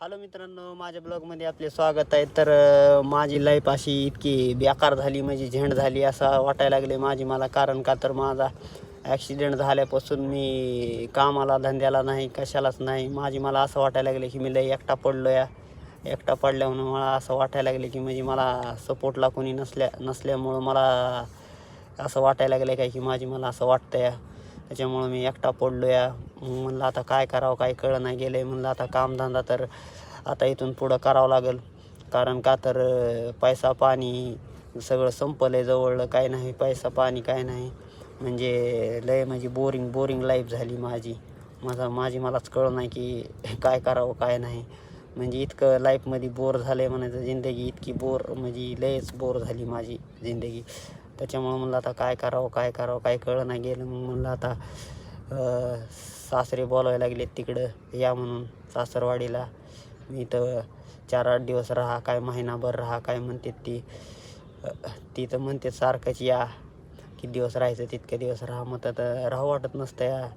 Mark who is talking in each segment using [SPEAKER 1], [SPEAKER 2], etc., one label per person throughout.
[SPEAKER 1] Hello मित्रांनो माझ्या ब्लॉगमध्ये आपले स्वागत आहे. तर माझी लाईफ अशी इतकी बेकार झाली म्हणजे झेंड झाली असं वाटायला लागले माझी. मला कारण का तर माझा ॲक्सिडेंट झाल्यापासून मी कामाला धंद्याला नाही कशालाच नाही. माझी मला असं वाटायला लागले की मी लई एकटा पडलो या एकटा पडल्यामुळं मला असं वाटायला लागले की म्हणजे मला सपोर्टला कोणी नसल्या नसल्यामुळं मला असं वाटायला लागलं काय की माझी मला असं वाटतं या त्याच्यामुळं मी एकटा पडलो या म्हणलं आता काय करावं काय कळं नाही गेलं आहे म्हणलं आता कामधंदा तर आता इथून पुढं करावं लागेल. कारण का तर पैसा पाणी सगळं संपलं आहे जवळ काय नाही पैसा पाणी काय नाही. म्हणजे लय म्हणजे बोरिंग बोरिंग लाईफ झाली माझी. माझा माझी मलाच कळलं नाही की काय करावं काय नाही. म्हणजे इतकं लाईफमध्ये बोर झालं आहे म्हणायचं. जिंदगी इतकी बोर म्हणजे लयच बोर झाली माझी जिंदगी. त्याच्यामुळं म्हणलं आता काय करावं काय करावं काय कळलं नाही गेलं. मग म्हणलं आता सासरे बोलायला लागले तिकडं या म्हणून सासरवाडीला. मी तर चार आठ दिवस राहा काय महिनाभर राहा काय म्हणते ती. ती तर म्हणते सारखंच या. किती दिवस राहायचं तितके दिवस राहा. मग तर राहू वाटत नसतं या.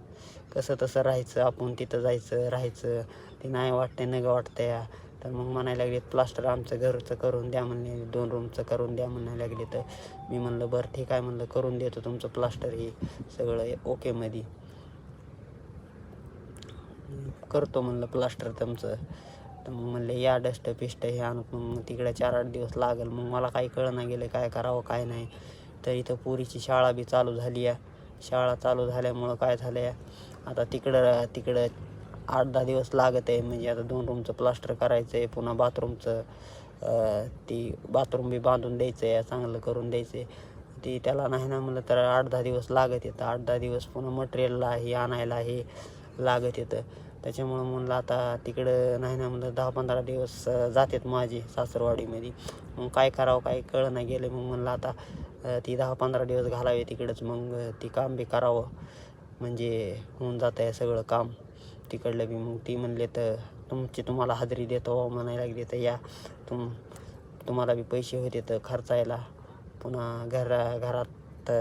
[SPEAKER 1] कसं तसं राहायचं आपण तिथं जायचं राहायचं. ते नाही वाटतं नग वाटतं या. तर मग म्हणायला लागले प्लास्टर आमचं घरचं करून द्या म्हणले दोन रूमचं करून द्या म्हणायला लागले. तर मी म्हणलं बरं ठीक आहे. म्हणलं करून देतो तुमचं प्लास्टर हे सगळं ओकेमध्ये करतो म्हणलं प्लास्टर तुमचं. तर मग म्हणले या डस्ट पिस्ट हे आणून मग तिकडे चार आठ दिवस लागेल. मग मला काही कळं गेलं काय करावं काय नाही. तर इथं पुरीची शाळा बी चालू झाली आहे शाळा चालू झाल्यामुळं काय झालं आहे आता तिकडं तिकडं आठ दहा दिवस लागत आहे. म्हणजे आता दोन रूमचं प्लास्टर करायचं आहे पुन्हा बाथरूमचं ती बाथरूम बी बांधून द्यायचं आहे चांगलं करून द्यायचं आहे ती त्याला नाही ना म्हणलं तर आठ दहा दिवस लागत येतं. आठ दहा दिवस पुन्हा मटेरियलला हे आणायला हे लागत येतं. त्याच्यामुळं म्हणलं आता तिकडं नाही ना म्हणलं दहा पंधरा दिवस जातात माझी सासरवाडीमध्ये. मग काय करावं काय कळं नाही गेलं. मग म्हणलं आता ती दहा पंधरा दिवस घालावे तिकडंच. मग ती काम बी करावं. म्हणजे होऊन जातं आहे सगळं काम. तिकडलं बी मग ती म्हणले तर तुमची तुम्हाला हजेरी देतो हो, म्हणायला लागली. तर या तुम तुम्हाला बी पैसे होते तर खर्चायला. पुन्हा घरा घरात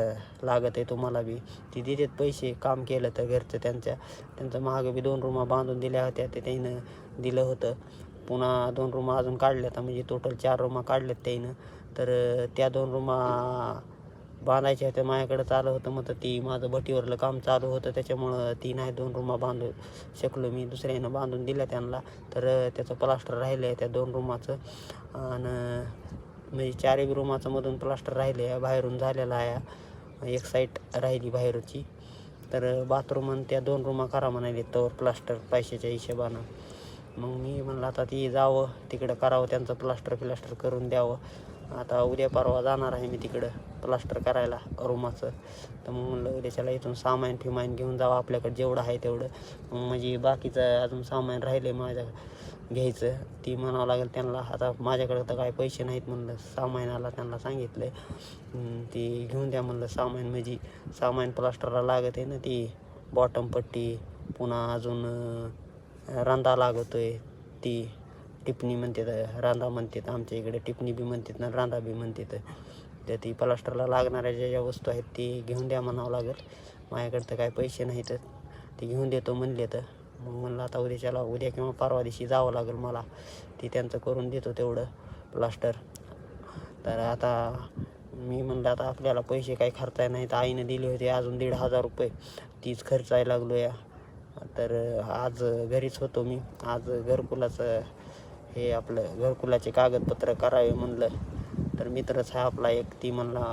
[SPEAKER 1] लागत आहे तुम्हाला बी. ती देतात पैसे काम केलं तर घरचं त्यांच्या त्यांचं महाग बी दोन रूमा बांधून दिल्या होत्या ते त्यानं दिलं होतं. पुन्हा दोन रूमा अजून काढल्यात म्हणजे टोटल चार रूमा काढल्यात त्यानं तर त्या दोन रूमा बांधायच्या होत्या माझ्याकडे चालू होतं मग तर ती माझं भटीवरलं काम चालू होतं त्याच्यामुळं ती नाही दोन रूमा बांधू शकलो मी. दुसऱ्यानं बांधून दिल्या त्यांना. तर त्याचं प्लास्टर राहिलं आहे त्या दोन रूमाचं. आणि म्हणजे चारही रूमाचं मधून प्लास्टर राहिले आहे बाहेरून झालेलं आहे. एक साईट राहिली बाहेरची. तर बाथरूम आणि त्या दोन रूमा करा म्हणाले तर प्लास्टर पैशाच्या हिशोबानं. मग मी म्हणलं आता ती जावं तिकडं करावं त्यांचं प्लास्टर प्लास्टर करून द्यावं. आता उद्या परवा जाणार आहे मी तिकडं प्लास्टर करायला रूमाचं. तर मग म्हणलं उद्याच्याला इथून सामान फिमान घेऊन जावं आपल्याकडे जेवढं आहे तेवढं. मग म्हणजे बाकीचं अजून सामान राहिले माझ्या घ्यायचं. ती म्हणावं लागेल त्यांना आता माझ्याकडे तर काय पैसे नाहीत म्हणलं. सामानाला त्यांना सांगितलं. आहे ती घेऊन द्या म्हणलं सामान. म्हणजे सामान प्लास्टरला लागत आहे ना ती बॉटम पट्टी पुन्हा अजून रंधा लागतो आहे ती. टिपणी म्हणतात रांधा म्हणतात आमच्या इकडे टिपणी बी म्हणतात ना रांधा बी म्हणतात. तर ती प्लास्टरला लागणाऱ्या ज्या ज्या वस्तू आहेत ती घेऊन द्या म्हणावं लागेल. माझ्याकडे तर काय पैसे नाहीत. ते घेऊन देतो म्हणले तर. मग म्हणलं आता उद्याच्याला उद्या किंवा परवा दिवशी जावं लागेल मला. ती त्यांचं करून देतो तेवढं प्लास्टर. तर आता मी म्हणलं आता आपल्याला पैसे काही खर्चाय नाहीत. आईनं दिले होते अजून दीड हजार रुपये. तीच खर्चायला लागलो या तर आज घरीच होतो मी. आज घरकुलाचं हे आपलं घरकुलाचे कागदपत्र करावे म्हणलं. तर मित्रच हा आपला एक ती म्हणला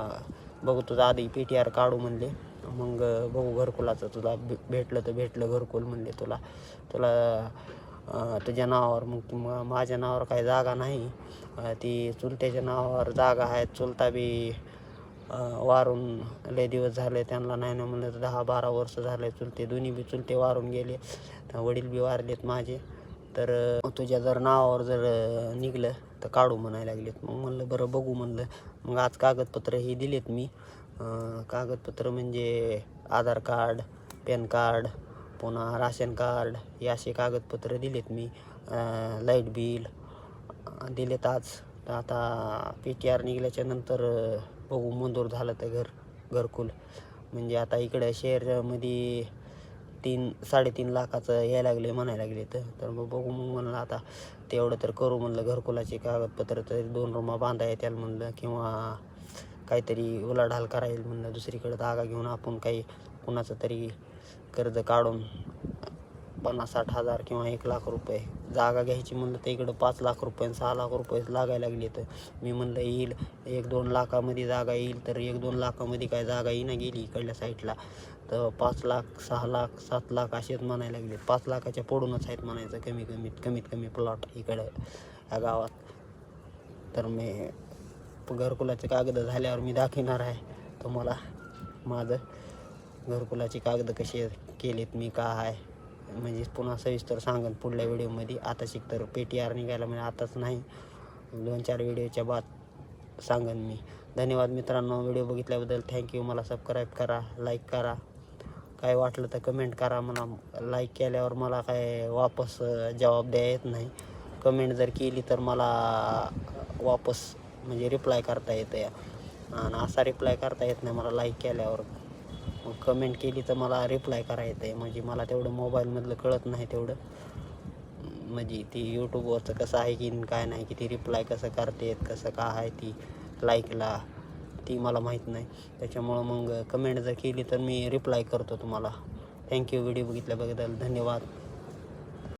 [SPEAKER 1] बघू तुझा आधी पी टी आर काढू म्हणले. मग बघू घरकुलाचं तुला भे- भेटलं तर भेटलं घरकुल म्हणले तुला. तुला तुझ्या नावावर मग माझ्या नावावर काही जागा नाही. ती चुलत्याच्या नावावर जागा आहे. चुलता बी वारून लय दिवस झाले त्यांना नाही ना म्हणलं तर दहा बारा वर्ष झाले चुलते. दोन्ही बी चुलते वारून गेले. वडील बी वारलेत माझे. तर तुझ्या जर नावावर जर निघलं तर काढू म्हणायला लागलेत. मग म्हणलं बरं बघू म्हणलं. मग आज कागदपत्र ही दिलेत मी. कागदपत्र म्हणजे आधार कार्ड पॅन कार्ड पुन्हा राशन कार्ड हे असे कागदपत्र दिलेत मी. लाइट बिल दिलेत आज. तर आता पी टी आर निघल्याच्या नंतर बघू मंजूर झालं तर घर घरकुल. म्हणजे आता इकडं शहरामध्ये तीन साडेतीन लाखाचं यायला लागले म्हणायला लागले तर तर मग बघू मग म्हणलं आता तेवढं तर करू म्हणलं घरकुलाचे कागदपत्र तरी दोन रूमा बांधा येतील म्हणलं किंवा काहीतरी उलाढाल करायला म्हणलं दुसरीकडे जागा घेऊन आपण काही कुणाचं तरी कर्ज काढून पन्नास साठ हजार किंवा एक लाख रुपये. जागा घ्यायची म्हणलं तर इकडं पाच लाख रुपये सहा लाख रुपये लागायला लागले तर. मी म्हणलं येईल. एक दोन लाखामध्ये जागा येईल तर एक दोन लाखामध्ये काय जागा येईना गेली इकडल्या साईडला. तर पाच लाख सहा लाख सात लाख असेच म्हणायला लागले. पाच लाखाच्या पडूनच आहेत म्हणायचं कमी कमीत कमीत कमी प्लॉट इकडं या गावात. तर मी घरकुलाचे कागद झाल्यावर मी दाखवणार आहे. तुम्हाला माझं घरकुलाची कागद कसे केलेत मी का आहे. म्हणजे पुन्हा सविस्तर सांगन पुढल्या व्हिडिओमध्ये. आता शिक तर पी टी आर निघायला म्हणजे आताच नाही. दोन चार व्हिडिओच्या बाद सांगन मी. धन्यवाद मित्रांनो. व्हिडिओ बघितल्याबद्दल थँक्यू मला सबस्क्राईब करा लाईक करा. काय वाटलं तर कमेंट करा मला लाईक केल्यावर मला काय वापस जवाब द्या येत नाही. कमेंट जर केली तर मला वापस म्हणजे रिप्लाय करता येतं या आणि असा रिप्लाय करता येत नाही मला लाईक केल्यावर. मग कमेंट केली तर मला रिप्लाय करायचं आहे म्हणजे मला तेवढं मोबाईलमधलं कळत नाही तेवढं. म्हणजे ती यूट्यूबवरचं कसं आहे की काय नाही की ती रिप्लाय कसं करतेत कसं का आहे ती लाईकला ती मला माहीत नाही. त्याच्यामुळं मग कमेंट जर केली तर मी रिप्लाय करतो तुम्हाला. थँक्यू व्हिडिओ बघितल्याबद्दल. धन्यवाद.